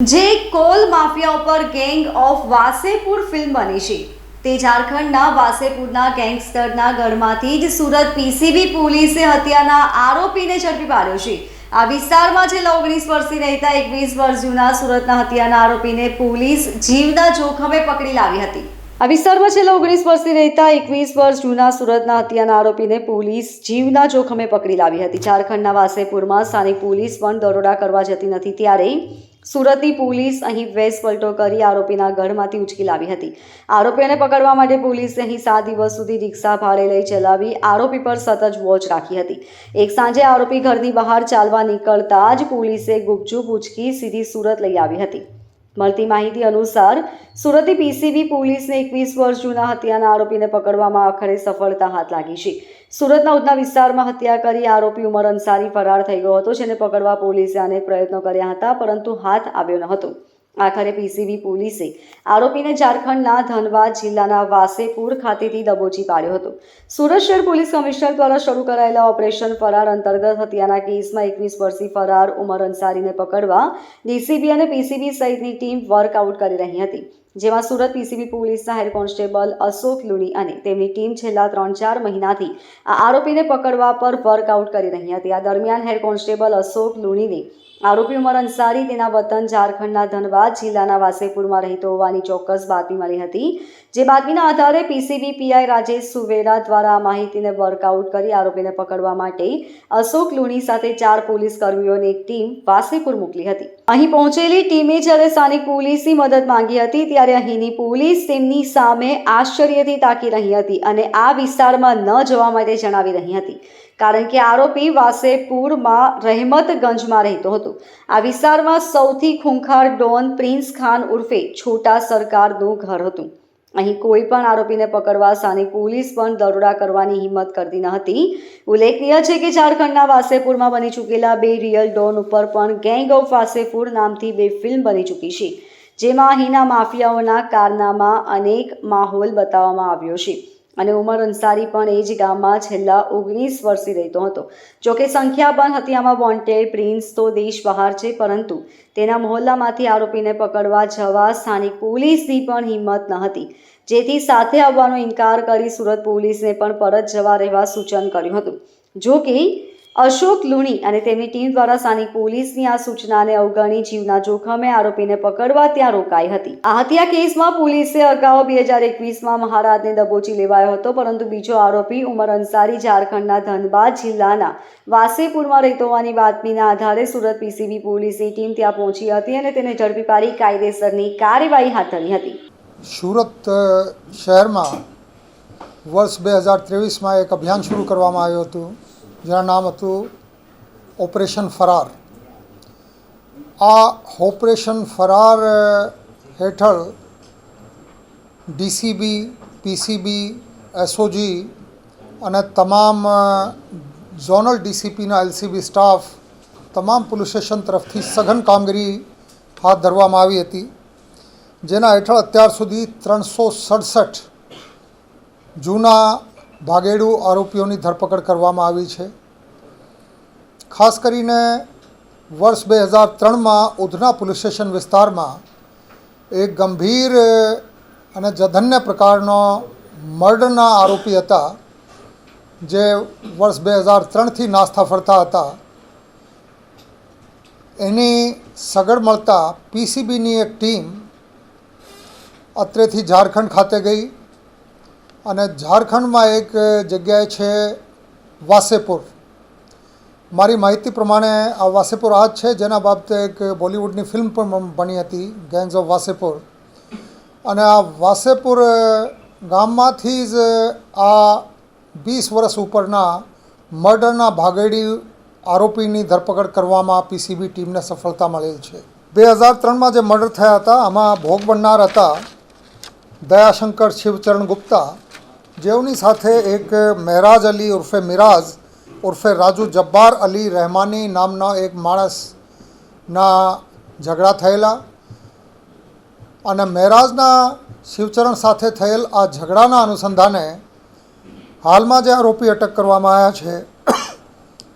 જે coal mafia ઉપર gang of Wasseypur film બની છે. તે ઝારખંડના વાસેપુરના ગેંગસ્ટરના ગઢમાંથી જ સુરત પીસીબી પોલીસે હત્યાના આરોપીને ઝડપી પાડ્યો છે. આ વિસ્તારમાં છેલ્લા ઓગણીસ વર્ષથી રહેતા એકવીસ વર્ષ જૂના સુરતના હત્યાના આરોપીને પોલીસ જીવના જોખમે પકડી લાવી હતી. આ વિસ્તારમાં છેલ્લા ઓગણીસ વર્ષથી રહેતા એકવીસ વર્ષ જૂના સુરતના હત્યાના આરોપીને પોલીસ જીવના જોખમે પકડી લાવી હતી. ઝારખંડના વાસેપુરમાં સ્થાનિક પોલીસ પણ દરોડા કરવા જતી નથી. ત્યારે સુરતની પોલીસ અહીં વેશ પલટો કરી આરોપીના ગઢમાંથી ઉચકી લાવી હતી. આરોપીઓને પકડવા માટે પોલીસે અહીં સાત દિવસ સુધી રિક્ષા ભાડે લઈ ચલાવી આરોપી પર સતત વોચ રાખી હતી. એક સાંજે આરોપી ઘરની બહાર ચાલવા નીકળતા જ પોલીસે ગુપચુપ ઉચકી સીધી સુરત લઈ આવી હતી. મળતી માહિતી અનુસાર, સુરતી પીસીબી પોલીસને એકવીસ વર્ષ જૂના હત્યાના આરોપીને પકડવામાં આખરે સફળતા હાથ લાગી છે. સુરતના ઉધના વિસ્તારમાં હત્યા કરી આરોપી ઉમર અંસારી ફરાર થઈ ગયો હતો, જેને પકડવા પોલીસે અનેક પ્રયત્નો કર્યા હતા, પરંતુ હાથ આવ્યો ન હતો. આખરે પીસીબી પોલીસે આરોપીને ઝારખંડના ધનબાદ જિલ્લાના વાસેપુર ખાતેથી દબોચી પાડ્યો હતો. સુરત શહેર પોલીસ કમિશનર દ્વારા શરૂ કરાયેલા ઓપરેશન ફરાર અંતર્ગત હત્યાના કેસમાં એકવીસ વર્ષથી ફરાર ઉમર અંસારીને પકડવા ડીસીબી અને પીસીબી સહિતની ટીમ વર્કઆઉટ કરી રહી હતી. જેમાં સુરત પીસીબી પોલીસના હેડ કોન્સ્ટેબલ અશોક લુણી અને તેમની ટીમ છેલ્લા ત્રણ ચાર મહિનાથી આ આરોપીને પકડવા પર વર્કઆઉટ કરી રહી હતી. આ દરમિયાન હેડ કોન્સ્ટેબલ અશોક લુણીને આરોપી ઉમર અંસારી, તેના વતન ઝારખંડના ધનબાદ જિલ્લાના વાસેપુરમાં રહેતો હોવાની ચોક્કસ બાતમી મળી હતી, જે બાતમીના આધારે પીસીબી પીઆઈ રાજેશ સુવેરા દ્વારા આ માહિતીને વર્કઆઉટ કરી આરોપીને પકડવા માટે અશોક લુણી સાથે ચાર પોલીસ કર્મીઓની એક ટીમ વાસેપુર મોકલી હતી. અહીં પહોંચેલી ટીમે જ્યારે સ્થાનિક પોલીસની મદદ માંગી હતી, ત્યારે અહીંની પોલીસ તેમની સામે આશ્ચર્યથી તાકી રહી હતી અને આ વિસ્તારમાં ન જવા માટે જણાવી રહી હતી. કારણ કે આરોપી વાસેપુરમાં રહેમતગંજમાં રહેતો હતો. આ વિસ્તારમાં સૌથી ખૂંખાર ડોન પ્રિન્સ ખાન ઉર્ફે છોટા સરકારનું ઘર હતું. અહીં કોઈ પણ આરોપીને પકડવા સ્થાનિક પોલીસ પણ દરોડા કરવાની હિંમત કરતી ન હતી. ઉલ્લેખનીય છે કે ઝારખંડના વાસેપુરમાં બની ચૂકેલા બે રિયલ ડોન ઉપર પણ ગેંગ ઓફ વાસેપુર નામથી બે ફિલ્મ બની ચૂકી છે, જેમાં અહીંના માફિયાઓના કારનામાં અનેક માહોલ બતાવવામાં આવ્યો છે. અને ઉમર અંસારી પણ એ જ ગામમાં છેલ્લા ઓગણીસ વર્ષથી રહેતો હતો. જોકે સંખ્યા પણ હતી આમાં વોન્ટેડ પ્રિન્સ તો દેશ બહાર છે, પરંતુ તેના મહોલ્લામાંથી આરોપીને પકડવા જવા સ્થાનિક પોલીસની પણ હિંમત ન હતી. જેથી સાથે આવવાનો ઇનકાર કરી સુરત પોલીસને પણ પરત જવા રહેવા સૂચન કર્યું હતું. જો કે અશોક લુણી અને તેમની ટીમ દ્વારા સ્થાનિક પોલીસની આ સૂચનાને અવગણી જીવના જોખમે આરોપીને પકડવા ત્યાં રોકાઈ હતી. આ હત્યા કેસમાં પોલીસે અગાઉ બે હજાર એકવીસમાં મહારાજને દબોચી લેવાયો હતો, પરંતુ બીજો આરોપી ઉમર અંસારી ઝારખંડના ધનબાદ જિલ્લાના વાસેપુરમાં રહેતો હોવાની બાતમીના આધારે સુરત પીસીબી પોલીસની ટીમ ત્યાં પહોંચી હતી અને તેને ઝડપી પાડી કાયદેસરની કાર્યવાહી હાથ ધરી હતી. સુરત શહેરમાં વર્ષ બે હજાર ત્રેવીસમાં એક અભિયાન શરૂ કરવામાં આવ્યું હતું. જેનું નામ હતું ઓપરેશન ફરાર. આ ઓપરેશન ફરાર હેઠળ ડીસીબી, પીસીબી, એસઓજી અને તમામ ઝોનલ ડીસીપીના એલસીબી સ્ટાફ તમામ પોલીસ સ્ટેશન તરફથી સઘન કામગીરી હાથ ધરવામાં આવી હતી, જેના હેઠળ અત્યાર સુધી ત્રણસો સડસઠ જૂના ભાગેડુ આરોપીઓની ધરપકડ કરવામાં આવી છે. ખાસ કરીને વર્ષ બે હજાર ત્રણમાં ઉધના પોલીસ સ્ટેશન વિસ્તારમાં એક ગંભીર અને જધન્ય પ્રકારનો મર્ડરના આરોપી હતા, જે વર્ષ બે હજાર ત્રણથી નાસ્તા ફરતા હતા. એની સગડ મળતા પીસીબીની એક ટીમ અત્રેથી ઝારખંડ ખાતે ગઈ. અને ઝારખંડમાં એક જગ્યાએ છે વાસેપુર. મારી માહિતી પ્રમાણે આ વાસેપુર આ જ છે, જેના બાબતે એક બોલિવૂડની ફિલ્મ પણ બની હતી, ગેંગ્સ ઓફ વાસેપુર. અને આ વાસેપુર ગામમાંથી જ આ વીસ વર્ષ ઉપરના મર્ડરના ભાગેડી આરોપીની ધરપકડ કરવામાં પીસીબી ટીમને સફળતા મળેલ છે. બે હજાર ત્રણમાં જે મર્ડર થયા હતા, આમાં ભોગ બનનાર હતા દયાશંકર શિવચરણ ગુપ્તા જેઓની સાથે એક મહેરાજ અલી ઉર્ફે મિરાજ, ઉર્ફે રાજુ જબ્બાર અલી રહેમાની નામના એક માણસના ઝઘડા થયેલા અને મહેરાજના શિવચરણ સાથે થયેલ આ ઝઘડાના અનુસંધાને હાલમાં જે આરોપી અટક કરવામાં આવ્યા છે,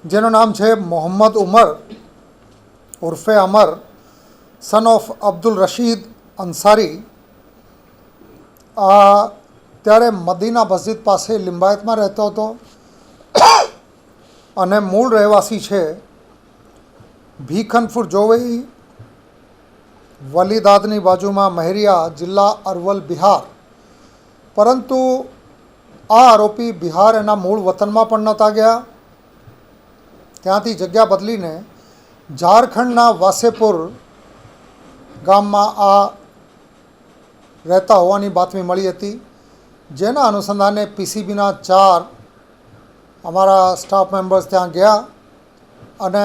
જેનું નામ છે મોહમ્મદ ઉમર ઉર્ફે અમર સન ઓફ અબ્દુલ રશીદ અંસારી. આ ત્યારે મદીના મસ્જિદ પાસે લિંબાયતમાં રહેતો હતો અને મૂળ રહેવાસી છે ભીખનપુર જોવઈ, વલીદાદની બાજુમાં મહેરિયા, જિલ્લા અરવલ, બિહાર. પરંતુ આ આરોપી બિહાર એના મૂળ વતનમાં પણ નહોતા ગયા. ત્યાંથી જગ્યા બદલીને ઝારખંડના વાસેપુર ગામમાં આ રહેતા હોવાની બાતમી મળી હતી. જેના અનુસંધાને પીસીબીના ચાર અમારા સ્ટાફ મેમ્બર્સ ત્યાં ગયા અને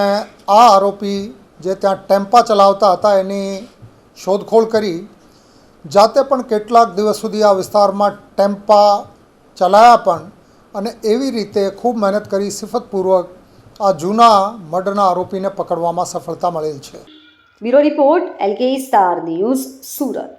આ આરોપી જે ત્યાં ટેમ્પા ચલાવતા હતા એની શોધખોળ કરી. જાતે પણ કેટલાક દિવસ સુધી આ વિસ્તારમાં ટેમ્પા ચલાયા પણ અને એવી રીતે ખૂબ મહેનત કરી સિફતપૂર્વક આ જૂના મર્ડરના આરોપીને પકડવામાં સફળતા મળેલ છે. Bureau report, LK star news, Surat.